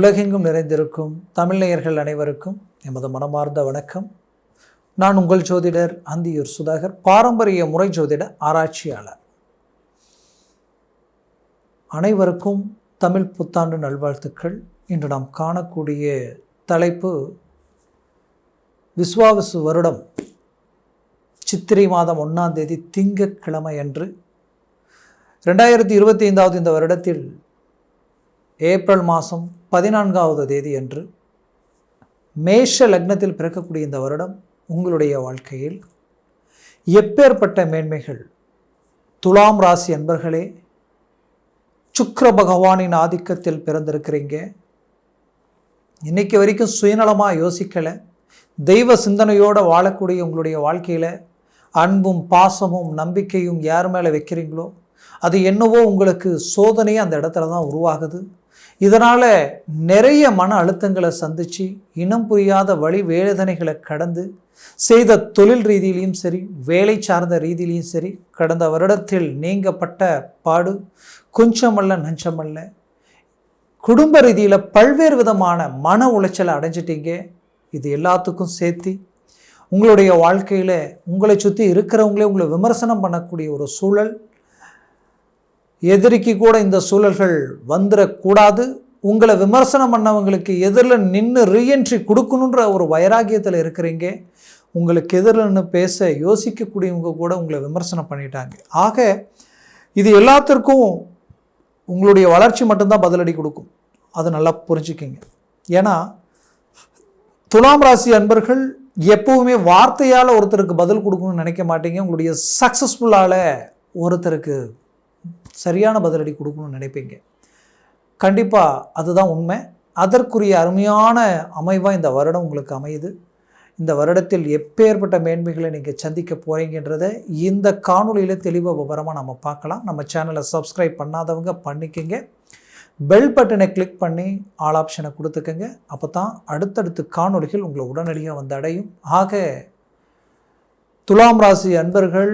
உலகெங்கும் நிறைந்திருக்கும் தமிழ்நேயர்கள் அனைவருக்கும் எமது மனமார்ந்த வணக்கம். நான் உங்கள் ஜோதிடர் அந்தியூர் சுதாகர் பாரம்பரிய முறை ஜோதிட ஆராய்ச்சியாளர். அனைவருக்கும் தமிழ் புத்தாண்டு நல்வாழ்த்துக்கள். இன்று நாம் காணக்கூடிய தலைப்பு விஸ்வாவசு வருடம் சித்திரை மாதம் ஒன்றாம் தேதி திங்கட்கிழமை அன்று. ரெண்டாயிரத்தி இருபத்தி ஐந்தாவது இந்த வருடத்தில் ஏப்ரல் மாதம் பதினான்காவது தேதி அன்று மேஷ லக்னத்தில் பிறக்கக்கூடிய இந்த வருடம் உங்களுடைய வாழ்க்கையில் எப்பேற்பட்ட மேன்மைகள்? துலாம் ராசி அன்பர்களே சுக்கர பகவானின் ஆதிக்கத்தில் பிறந்திருக்கிறீங்க. இன்னைக்கு வரைக்கும் சுயநலமாக யோசிக்கலை. தெய்வ சிந்தனையோடு வாழக்கூடிய உங்களுடைய வாழ்க்கையில் அன்பும் பாசமும் நம்பிக்கையும் யார் மேலே வைக்கிறீங்களோ அது என்னவோ உங்களுக்கு சோதனையே அந்த இடத்துல தான் உருவாகுது. இதனால் நிறைய மன அழுத்தங்களை சந்தித்து இனம் புரியாத வழி வேதனைகளை கடந்து செய்த தொழில் ரீதியிலையும் சரி வேலை சார்ந்த ரீதியிலையும் சரி கடந்த வருடத்தில் நீங்கப்பட்ட பாடு கொஞ்சமல்ல நஞ்சமல்ல. குடும்ப ரீதியில் பல்வேறு விதமான மன உளைச்சலை அடைஞ்சிட்டீங்க. இது எல்லாத்துக்கும் சேர்த்து உங்களுடைய வாழ்க்கையில் உங்களை சுற்றி இருக்கிறவங்களே உங்களை விமர்சனம் பண்ணக்கூடிய ஒரு சூழல் எதிரிக்கு கூட இந்த சூழல்கள் வந்துடக்கூடாது உங்களை விமர்சனம் பண்ணவங்களுக்கு எதிரில் நின்று ரீஎன்ட்ரி கொடுக்கணுன்ற ஒரு வைராகியத்தில் இருக்கிறீங்க. உங்களுக்கு எதிரில் நின்று பேச யோசிக்கக்கூடியவங்க கூட உங்களை விமர்சனம் பண்ணிட்டாங்க. ஆக இது எல்லாத்திற்கும் உங்களுடைய வளர்ச்சி மட்டும்தான் பதிலடி கொடுக்கும். அதை நல்லா புரிஞ்சுக்கிங்க. ஏன்னா துலாம் ராசி அன்பர்கள் எப்பவுமே வார்த்தையால் ஒருத்தருக்கு பதில் கொடுக்கணும்னு நினைக்க மாட்டீங்க. உங்களுடைய சக்ஸஸ்ஃபுல்லால் ஒருத்தருக்கு சரியான பதிலடி கொடுக்கணும்னு நினைப்பீங்க. கண்டிப்பாக அதுதான் உண்மை. அதற்குரிய அருமையான அமைவாக இந்த வருடம் உங்களுக்கு அமையுது. இந்த வருடத்தில் எப்பேற்பட்ட மேன்மைகளை நீங்கள் சந்திக்க போகிறீங்கன்றதை இந்த காணொலியில் தெளிவாக விவரமாக நம்ம பார்க்கலாம். நம்ம சேனலை சப்ஸ்கிரைப் பண்ணாதவங்க பண்ணிக்கங்க. பெல் பட்டனை கிளிக் பண்ணி ஆல் ஆப்ஷனை கொடுத்துக்கங்க. அப்போ தான் அடுத்தடுத்து காணொலிகள் உங்களை உடனடியாக வந்து அடையும். ஆக துலாம் ராசி அன்பர்கள்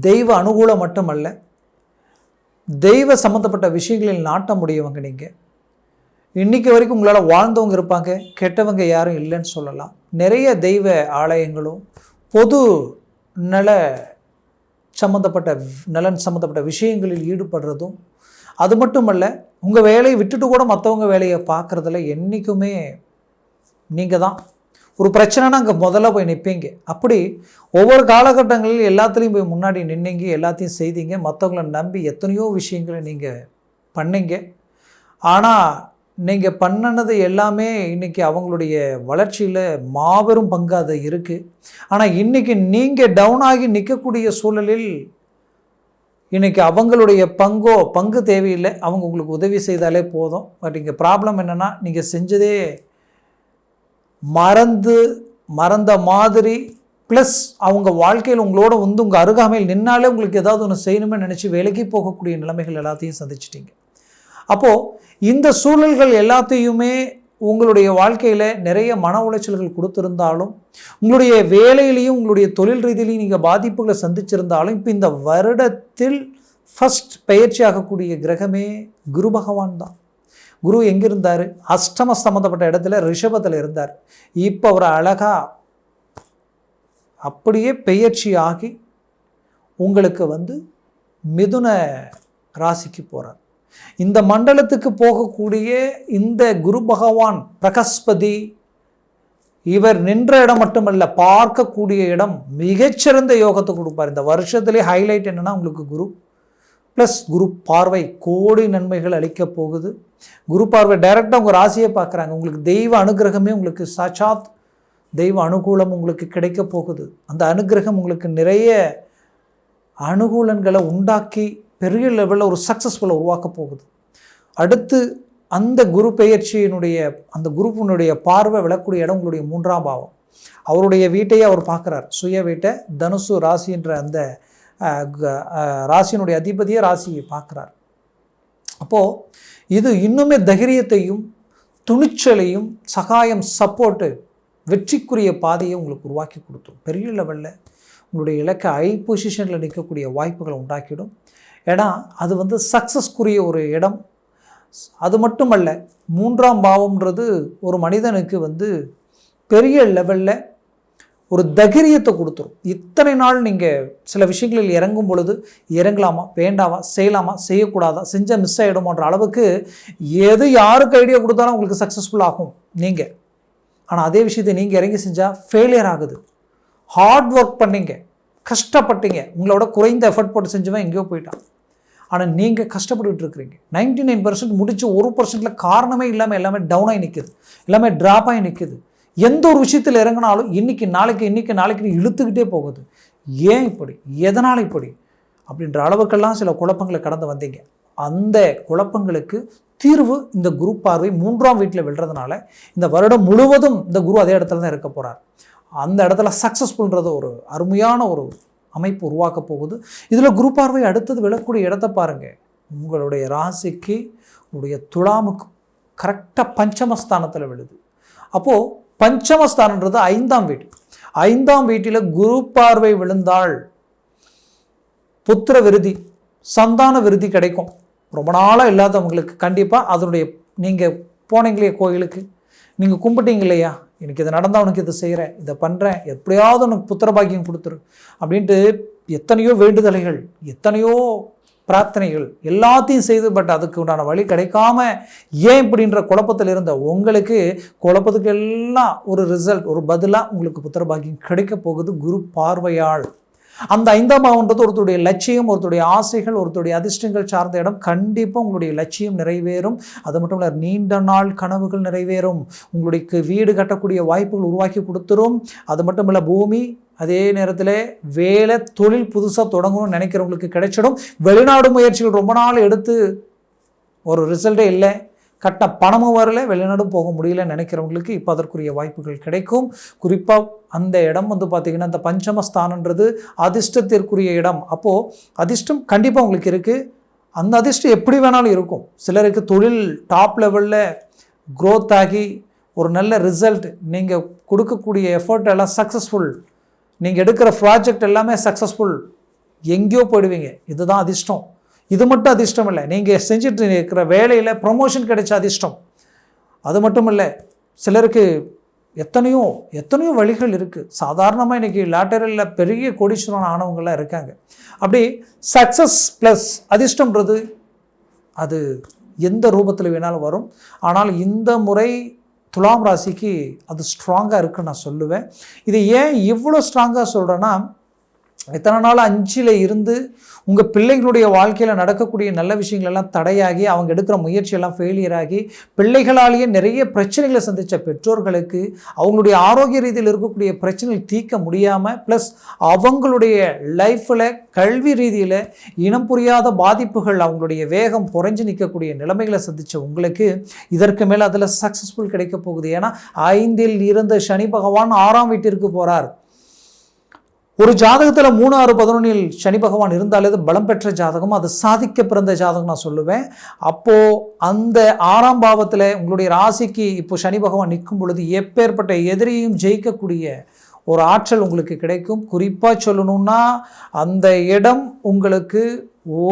தெய்வ அனுகூலம் மட்டுமல்ல தெய்வ சம்மந்தப்பட்ட விஷயங்களில் நாட்ட முடியவங்க நீங்கள் இன்றைக்கி வரைக்கும் உங்களால் வாழ்ந்தவங்க இருப்பாங்க கெட்டவங்க யாரும் இல்லைன்னு சொல்லலாம். நிறைய தெய்வ ஆலயங்களும் பொது நல சம்மந்தப்பட்ட நலன் சம்மந்தப்பட்ட விஷயங்களில் ஈடுபடுறதும் அது மட்டுமல்ல உங்கள் வேலையை விட்டுட்டு கூட மற்றவங்க வேலையை பார்க்குறதுல என்றைக்குமே நீங்கள் தான் ஒரு பிரச்சனைனா அங்கே முதல்ல போய் நிற்பீங்க அப்படி ஒவ்வொரு காலகட்டங்களில் எல்லாத்துலேயும் போய் முன்னாடி நின்னீங்க எல்லாத்தையும் செய்தீங்க மற்றவங்கள நம்பி எத்தனையோ விஷயங்களை நீங்கள் பண்ணீங்க. ஆனால் நீங்கள் பண்ணினது எல்லாமே இன்றைக்கி அவங்களுடைய வளர்ச்சியில் மாபெரும் பங்கு அது இருக்குது ஆனால் இன்றைக்கி நீங்கள் டவுன் ஆகி நிற்கக்கூடிய சூழலில் இன்றைக்கி அவங்களுடைய பங்கோ பங்கு தேவையில்லை. அவங்க உங்களுக்கு உதவி செய்தாலே போதும். பட் இங்கே ப்ராப்ளம் என்னென்னா நீங்கள் செஞ்சதே மறந்து மறந்த மாதிரி ப்ளஸ் அவங்க வாழ்க்கையில் உங்களோட வந்து உங்கள் அருகாமையில் நின்னாலே உங்களுக்கு ஏதாவது ஒன்று செய்யணுமே நினச்சி விலகி போகக்கூடிய நிலைமைகள் எல்லாத்தையும் சந்திச்சிட்டிங்க. அப்போது இந்த சூழல்கள் எல்லாத்தையுமே உங்களுடைய வாழ்க்கையில் நிறைய மன உளைச்சல்கள் கொடுத்துருந்தாலும் உங்களுடைய வேலையிலையும் உங்களுடைய தொழில் ரீதியிலையும் நீங்கள் பாதிப்புகளை சந்திச்சிருந்தாலும் இப்போ இந்த வருடத்தில் ஃபஸ்ட் பயிற்சி ஆகக்கூடிய கிரகமே குரு பகவான் தான். குரு எங்கே இருந்தார் அஷ்டம சம்மந்தப்பட்ட இடத்துல ரிஷபத்தில் இருந்தார். இப்போ அவர் அழகாக அப்படியே பெயர்ச்சி ஆகி உங்களுக்கு வந்து மிதுன ராசிக்கு போகிறார் இந்த மண்டலத்துக்கு போகக்கூடிய இந்த குரு பகவான் பிரகஸ்பதி இவர் நின்ற இடம் மட்டுமல்ல பார்க்கக்கூடிய இடம் மிகச்சிறந்த யோகத்தை கொடுப்பார். இந்த வருஷத்துலேயே ஹைலைட் என்னென்னா உங்களுக்கு குரு. ப்ளஸ் குரு பார்வை கோடி நன்மைகள் அளிக்க போகுது. குரு பார்வை டைரெக்டாக உங்கள் ராசியை பார்க்குறாங்க. உங்களுக்கு தெய்வ அனுகிரகமே உங்களுக்கு சாட்சாத் தெய்வ அனுகூலம் உங்களுக்கு கிடைக்க போகுது. அந்த அனுகிரகம் உங்களுக்கு நிறைய அனுகூலங்களை உண்டாக்கி பெரிய லெவலில் ஒரு சக்ஸஸ்ஃபுல்லாக உருவாக்க போகுது. அடுத்து அந்த குரு பெயர்ச்சியினுடைய அந்த குருப்பினுடைய பார்வை விளக்கூடிய இடம் உங்களுடைய மூன்றாம் பாவம். அவருடைய வீட்டையே அவர் பார்க்குறார். சுய வீட்டை தனுசு ராசின்ற அந்த ராசியினுடைய அதிபதியை ராசியை பார்க்குறார். அப்போது இது இன்னுமே தைரியத்தையும் துணிச்சலையும் சகாயம் சப்போர்ட்டு வெற்றிக்குரிய பாதையை உங்களுக்கு உருவாக்கி கொடுத்துரும். பெரிய லெவலில் உங்களுடைய இலக்கை ஹை பொசிஷனில் நிற்கக்கூடிய வாய்ப்புகளை உண்டாக்கிடும். ஏன்னா அது வந்து சக்ஸஸ்க்குரிய ஒரு இடம். அது மட்டுமல்ல மூன்றாம் பாவம்ன்றது ஒரு மனிதனுக்கு வந்து பெரிய லெவலில் ஒரு தைரியத்தை கொடுத்துரும். இத்தனை நாள் நீங்கள் சில விஷயங்களில் இறங்கும் பொழுது இறங்கலாமா வேண்டாமா செய்யலாமா செய்யக்கூடாதா செஞ்சால் மிஸ் ஆகிடுமோன்ற அளவுக்கு எது யாருக்கு ஐடியா கொடுத்தாலும் உங்களுக்கு சக்ஸஸ்ஃபுல் ஆகும் நீங்கள் ஆனால் அதே விஷயத்தை நீங்கள் இறங்கி செஞ்சால் ஃபெயிலியர் ஆகுது. ஹார்ட் ஒர்க் பண்ணீங்க கஷ்டப்பட்டீங்க உங்களோட குறைந்த எஃபர்ட் போட்டு செஞ்சவன் எங்கேயோ போயிட்டான். ஆனால் நீங்கள் கஷ்டப்பட்டுட்டு இருக்கிறீங்க. நைன்டி நைன் பர்சன்ட் முடிச்சு ஒரு பர்சன்ட்டில் காரணமே இல்லாமல் எல்லாமே டவுனாகி நிற்குது எல்லாமே ட்ராப் ஆகி நிற்குது எந்த ஒரு விஷயத்தில் இறங்கினாலும் இன்னைக்கு நாளைக்கு இன்னைக்கு நாளைக்கு இழுத்துக்கிட்டே போகுது. ஏன் இப்படி? எதனால் இப்படி? அப்படின்ற அளவுக்கெல்லாம் சில குழப்பங்களை கடந்து வந்தீங்க. அந்த குழப்பங்களுக்கு தீர்வு இந்த குரு பார்வை மூன்றாம் வீட்டில் விழுறதுனால இந்த வருடம் முழுவதும் இந்த குரு அதே இடத்துல தான் இருக்க போகிறார் அந்த இடத்துல சக்ஸஸ்ஃபுல்ன்றது ஒரு அருமையான ஒரு அமைப்பு உருவாக்க போகுது. இதில் குரு பார்வை அடுத்தது விழக்கூடிய இடத்த பாருங்கள் உங்களுடைய ராசிக்கு உங்களுடைய துலாமுக்கு கரெக்டாக பஞ்சமஸ்தானத்தில் விழுது. அப்போது பஞ்சமஸ்தானன்றது ஐந்தாம் வீடு. ஐந்தாம் வீட்டில் குரு பார்வை விழுந்தால் புத்திர விருதி சந்தான விருதி கிடைக்கும். ரொம்ப நாளாக இல்லாதவங்களுக்கு கண்டிப்பாக அதனுடைய நீங்கள் போனீங்களே கோயிலுக்கு நீங்கள் கும்பிட்டீங்க இல்லையா? எனக்கு இது நடந்தால் உனக்கு இது செய்கிறேன் இதை பண்ணுறேன் எப்படியாவது உனக்கு புத்திர பாக்கியம் கொடுத்துரு அப்படின்ட்டு எத்தனையோ வேண்டுதலைகள் எத்தனையோ பிரார்த்தனைகள் எல்லாத்தையும் செய்து பட் அதுக்கு உண்டான வழி கிடைக்காம ஏன் இப்படின்ற குழப்பத்தில் இருந்த உங்களுக்கு குழப்பத்துக்கு எல்லாம் ஒரு ரிசல்ட் ஒரு பதிலாக உங்களுக்கு புத்திர பாக்கியம் கிடைக்க போகுது குரு பார்வையாள் அந்த ஐந்தாம் பாவன்றது ஒருத்தருடைய லட்சியம் ஒருத்தருடைய ஆசைகள் ஒருத்தருடைய அதிர்ஷ்டங்கள் சார்ந்த இடம். கண்டிப்பாக உங்களுடைய லட்சியம் நிறைவேறும். அது மட்டும் இல்லை நீண்ட நாள் கனவுகள் நிறைவேறும். உங்களுக்கு வீடு கட்டக்கூடிய வாய்ப்புகள் உருவாக்கி கொடுத்துரும். அது மட்டும் இல்லை பூமி அதே நேரத்தில் வேலை தொழில் புதுசாக தொடங்கணும்னு நினைக்கிறவங்களுக்கு கிடைச்சிடும். வெளிநாடு முயற்சிகள் ரொம்ப நாள் எடுத்து ஒரு ரிசல்ட்டே இல்லை. கட்ட பணமும் வரல வெளிநாடும் போக முடியலன்னு நினைக்கிறவங்களுக்கு இப்போ அதற்குரிய வாய்ப்புகள் கிடைக்கும். குறிப்பாக அந்த இடம் வந்து பார்த்திங்கன்னா அந்த பஞ்சமஸ்தானன்றது அதிர்ஷ்டத்திற்குரிய இடம். அப்போது அதிர்ஷ்டம் கண்டிப்பாக உங்களுக்கு இருக்குது அந்த அதிர்ஷ்டம் எப்படி வேணாலும் இருக்கும். சிலருக்கு தொழில் டாப் லெவலில் க்ரோத் ஆகி ஒரு நல்ல ரிசல்ட் நீங்கள் கொடுக்கக்கூடிய எஃபர்ட் எல்லாம் சக்ஸஸ்ஃபுல் நீங்கள் எடுக்கிற ப்ராஜெக்ட் எல்லாமே சக்ஸஸ்ஃபுல் எங்கேயோ போயிடுவீங்க. இதுதான் அதிர்ஷ்டம். இது மட்டும் அதிர்ஷ்டம் இல்லை. நீங்கள் செஞ்சுட்டு இருக்கிற வேலையில் ப்ரொமோஷன் கிடைச்ச அதிர்ஷ்டம். அது மட்டும் இல்லை. சிலருக்கு எத்தனையோ எத்தனையோ வழிகள் இருக்குது சாதாரணமாக இன்றைக்கி லேட்டரலில் பெரிய கோடீஸ்வரன் ஆனவங்களாம் இருக்காங்க. அப்படி சக்ஸஸ் ப்ளஸ் அதிர்ஷ்டம்ன்றது அது எந்த ரூபத்தில் வேணாலும் வரும். ஆனால் இந்த முறை துலாம் ராசிக்கு அது ஸ்ட்ராங்காக இருக்குன்னு நான் சொல்லுவேன். இதை ஏன் இவ்வளோ ஸ்ட்ராங்காக சொல்கிறேன்னா இத்தனை நாள் அஞ்சில் இருந்து உங்கள் பிள்ளைகளுடைய வாழ்க்கையில் நடக்கக்கூடிய நல்ல விஷயங்கள் எல்லாம் தடையாகி அவங்க எடுக்கிற முயற்சியெல்லாம் ஃபெயிலியர் ஆகி பிள்ளைகளாலேயே நிறைய பிரச்சனைகளை சந்தித்த பெற்றோர்களுக்கு அவங்களுடைய ஆரோக்கிய ரீதியில் இருக்கக்கூடிய பிரச்சனைகள் தீர்க்க முடியாமல் ப்ளஸ் அவங்களுடைய லைஃப்பில் கல்வி ரீதியில் இனம் புரியாத பாதிப்புகள் அவங்களுடைய வேகம் குறைஞ்சு நிற்கக்கூடிய நிலைமைகளை சந்தித்த உங்களுக்கு இதற்கு மேலே அதில் சக்ஸஸ்ஃபுல் கிடைக்க போகுது. ஏன்னா ஐந்தில் இருந்த சனி பகவான் ஆறாம் வீட்டிற்கு போகிறார் ஒரு ஜாதகத்தில் மூணு ஆறு பதினொன்றில் சனி பகவான் இருந்தாலே அது பலம் பெற்ற ஜாதகம் அது சாதிக்க பிறந்த ஜாதகம் நான் சொல்லுவேன். அப்போது அந்த ஆறாம் பாவத்தில் உங்களுடைய ராசிக்கு இப்போ சனி பகவான் நிற்கும் பொழுது எப்பேற்பட்ட எதிரியும் ஜெயிக்கக்கூடிய ஒரு ஆற்றல் உங்களுக்கு கிடைக்கும். குறிப்பாக சொல்லணும்னா அந்த இடம் உங்களுக்கு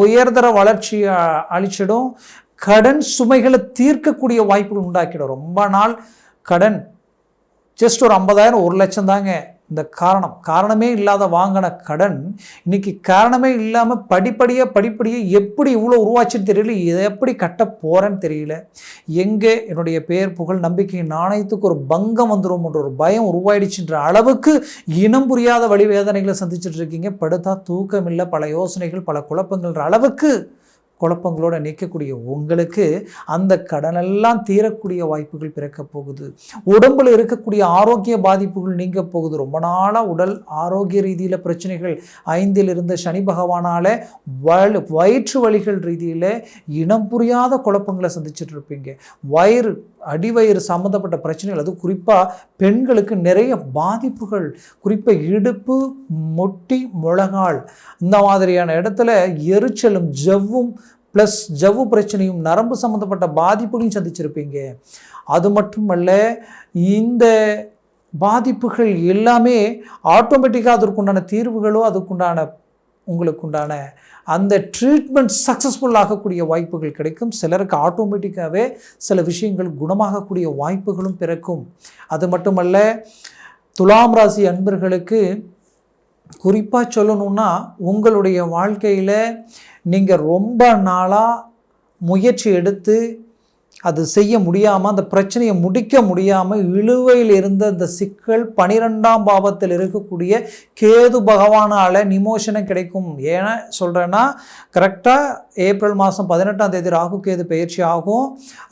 உயர்தர வளர்ச்சியை அழிச்சிடும். கடன் சுமைகளை தீர்க்கக்கூடிய வாய்ப்புகள் உண்டாக்கிடும். ரொம்ப நாள் கடன் ஜஸ்ட் ஒரு ஐம்பதாயிரம் ஒரு லட்சம் தாங்க. இந்த காரணம். காரணமே இல்லாத வாங்கின கடன் இன்னைக்கு காரணமே இல்லாமல் படிப்படியாக படிப்படியாக எப்படி இவ்வளோ உருவாச்சுன்னு தெரியல இதை எப்படி கட்ட போகிறேன்னு தெரியல. எங்கே என்னுடைய பெயர் புகழ் நம்பிக்கை நாணயத்துக்கு ஒரு பங்கம் வந்துடும்ன்ற ஒரு பயம் உருவாயிடுச்சுன்ற அளவுக்கு இனம் புரியாத வழி வேதனைகளை சந்திச்சுட்டு இருக்கீங்க. படுத்தா தூக்கம் இல்லை பல யோசனைகள் பல குழப்பங்கள்ன்ற அளவுக்கு குழப்பங்களோடு நிற்கக்கூடிய உங்களுக்கு அந்த கடனெல்லாம் தீரக்கூடிய வாய்ப்புகள் பிறக்க போகுது. உடம்பில் இருக்கக்கூடிய ஆரோக்கிய பாதிப்புகள் நீங்க போகுது. ரொம்ப நாளாக உடல் ஆரோக்கிய ரீதியில் பிரச்சனைகள் ஐந்தில் இருந்த சனி பகவானால் வலு வயிற்று வலிகள் ரீதியில் இனம் புரியாத குழப்பங்களை சந்திச்சுட்டு இருப்பீங்க. வயிறு அடிவயிறு சம்மந்தப்பட்ட பிரச்சனைகள் அது குறிப்பாக பெண்களுக்கு நிறைய பாதிப்புகள். குறிப்பாக இடுப்பு மொட்டி முழங்கால். இந்த மாதிரியான இடத்துல எரிச்சலும் ஜவ்வும் ப்ளஸ் ஜவ்வு பிரச்சனையும் நரம்பு சம்மந்தப்பட்ட பாதிப்புகளையும் சந்திச்சிருப்பீங்க. அது மட்டுமல்ல இந்த பாதிப்புகள் எல்லாமே ஆட்டோமேட்டிக்காக அதற்குண்டான தீர்வுகளோ அதுக்குண்டான உங்களுக்கு உண்டான அந்த ட்ரீட்மெண்ட் சக்ஸஸ்ஃபுல் ஆகக்கூடிய வாய்ப்புகள் கிடைக்கும். சிலருக்கு ஆட்டோமேட்டிக்காகவே சில விஷயங்கள் குணமாகக்கூடிய வாய்ப்புகளும் பிறக்கும். அது மட்டுமல்ல துலாம் ராசி அன்பர்களுக்கு குறிப்பாக சொல்லணும்னா உங்களுடைய வாழ்க்கையில் நீங்கள் ரொம்ப நாளாக முயற்சி எடுத்து அது செய்ய முடியாமல் அந்த பிரச்சனையை முடிக்க முடியாமல் இழுவையில் இருந்த அந்த சிக்கல் பனிரெண்டாம் பாவத்தில் இருக்கக்கூடிய கேது பகவானால் நிமோஷனை கிடைக்கும். ஏன்னா சொல்கிறேன்னா கரெக்டாக ஏப்ரல் மாதம் பதினெட்டாம் தேதி ராகு கேது பயிற்சி ஆகும்.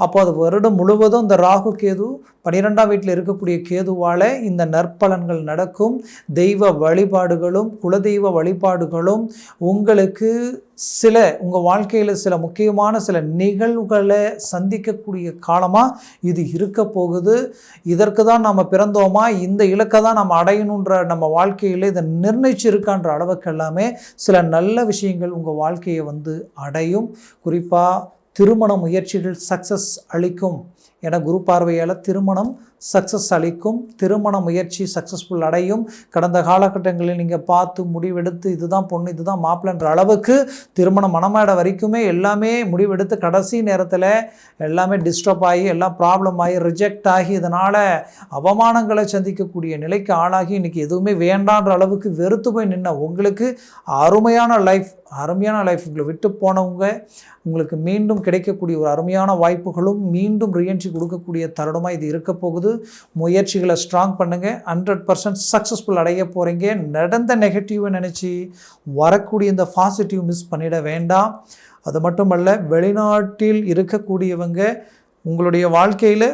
அப்போ அது வருடம் முழுவதும் இந்த ராகு கேது பனிரெண்டாம் வீட்டில் இருக்கக்கூடிய கேதுவால் இந்த நற்பலன்கள் நடக்கும். தெய்வ வழிபாடுகளும் குலதெய்வ வழிபாடுகளும் உங்களுக்கு சில உங்கள் வாழ்க்கையில் சில முக்கியமான சில நிகழ்வுகளை சந்திக்கக்கூடிய காலமாக இது இருக்க போகுது. இதற்கு தான் நம்ம பிறந்தோமா? இந்த இலக்கை தான் நம்ம அடையணுன்ற நம்ம வாழ்க்கையில் இதை நிர்ணயிச்சிருக்கான்ற அளவுக்கு எல்லாமே சில நல்ல விஷயங்கள் உங்கள் வாழ்க்கையை வந்து அடையும். குறிப்பாக திருமண முயற்சிகள் சக்ஸஸ் அளிக்கும் என குரு பார்வையால் திருமணம் சக்ஸஸ் அளிக்கும் திருமண முயற்சி சக்ஸஸ்ஃபுல் அடையும். கடந்த காலகட்டங்களில் நீங்கள் பார்த்து முடிவெடுத்து இதுதான் பொண்ணு இதுதான் மாப்பிள்ளன்ற அளவுக்கு திருமணம் மனமாட வரைக்குமே எல்லாமே முடிவெடுத்து கடைசி நேரத்தில் எல்லாமே டிஸ்டர்ப் ஆகி எல்லாம் ப்ராப்ளம் ஆகி ரிஜெக்ட் ஆகி இதனால் அவமானங்களை சந்திக்கக்கூடிய நிலைக்கு ஆளாகி இன்றைக்கி எதுவுமே வேண்டான்ற அளவுக்கு வெறுத்து போய் நின்ன உங்களுக்கு அருமையான லைஃப் அருமையான லைஃப் உங்களை விட்டு போனவங்க உங்களுக்கு மீண்டும் கிடைக்கக்கூடிய ஒரு அருமையான வாய்ப்புகளும் மீண்டும் ரியன்சி கொடுக்கக்கூடிய தருணமாக இது இருக்க போகுது. முயற்சிகளை ஸ்ட்ராங் பண்ணுங்கள் ஹண்ட்ரட் பர்சன்ட் சக்ஸஸ்ஃபுல் அடைய போகிறீங்க நடந்த நெகட்டிவை நினச்சி வரக்கூடிய இந்த பாசிட்டிவ் மிஸ் பண்ணிட வேண்டாம். அது மட்டுமல்ல வெளிநாட்டில் இருக்கக்கூடியவங்க உங்களுடைய வாழ்க்கையில்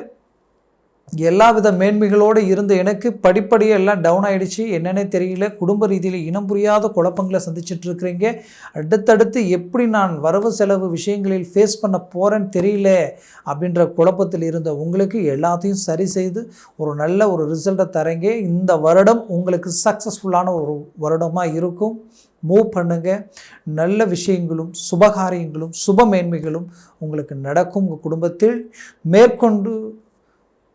எல்லா வித மேன்மைகளோடு இருந்த எனக்கு படிப்படியாக எல்லாம் டவுன் ஆகிடுச்சு என்னென்னே தெரியல. குடும்ப ரீதியில் இனம் புரியாத குழப்பங்களை சந்திச்சுட்டு இருக்கிறீங்க. அடுத்தடுத்து எப்படி நான் வரவு செலவு விஷயங்களில் ஃபேஸ் பண்ண போகிறேன்னு தெரியல அப்படின்ற குழப்பத்தில் இருந்த உங்களுக்கு எல்லாத்தையும் சரி செய்து ஒரு நல்ல ஒரு ரிசல்ட்டை தரீங்க. இந்த வருடம் உங்களுக்கு சக்ஸஸ்ஃபுல்லான ஒரு வருடமாக இருக்கும். மூவ் பண்ணுங்க. நல்ல விஷயங்களும் சுபகாரியங்களும் சுப மேன்மைகளும் உங்களுக்கு நடக்கும் உங்கள் குடும்பத்தில். மேற்கொண்டு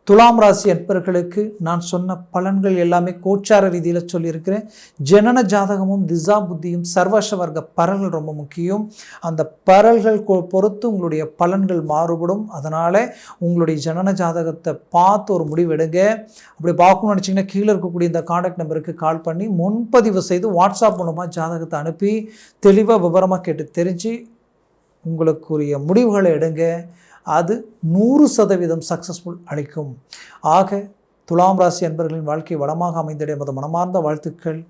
துலாம் ராசி அன்பர்களுக்கு நான் சொன்ன பலன்கள் எல்லாமே கோச்சார ரீதியில் சொல்லியிருக்கிறேன். ஜனன ஜாதகமும் திசா புத்தியும் சர்வச வர்க்க பரல்கள் ரொம்ப முக்கியம். அந்த பரல்கள் பொறுத்து உங்களுடைய பலன்கள் மாறுபடும். அதனால் உங்களுடைய ஜனன ஜாதகத்தை பார்த்து ஒரு முடிவு எடுங்க. அப்படி பார்க்கணும்னு நினச்சிங்கன்னா கீழே இருக்கக்கூடிய இந்த காண்டாக்ட் நம்பருக்கு கால் பண்ணி முன்பதிவு செய்து வாட்ஸ்அப் மூலமாக ஜாதகத்தை அனுப்பி தெளிவாக விவரமாக கேட்டு தெரிஞ்சு உங்களுக்குரிய முடிவுகளை எடுங்க. அது நூறு சதவீதம் சக்ஸஸ்ஃபுல் அளிக்கும். ஆக துலாம் ராசி அன்பர்களின் வாழ்க்கை வளமாக அமைந்திட மத மனமார்ந்த வாழ்த்துக்கள்.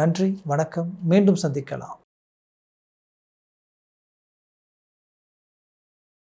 நன்றி வணக்கம். மீண்டும் சந்திக்கலாம்.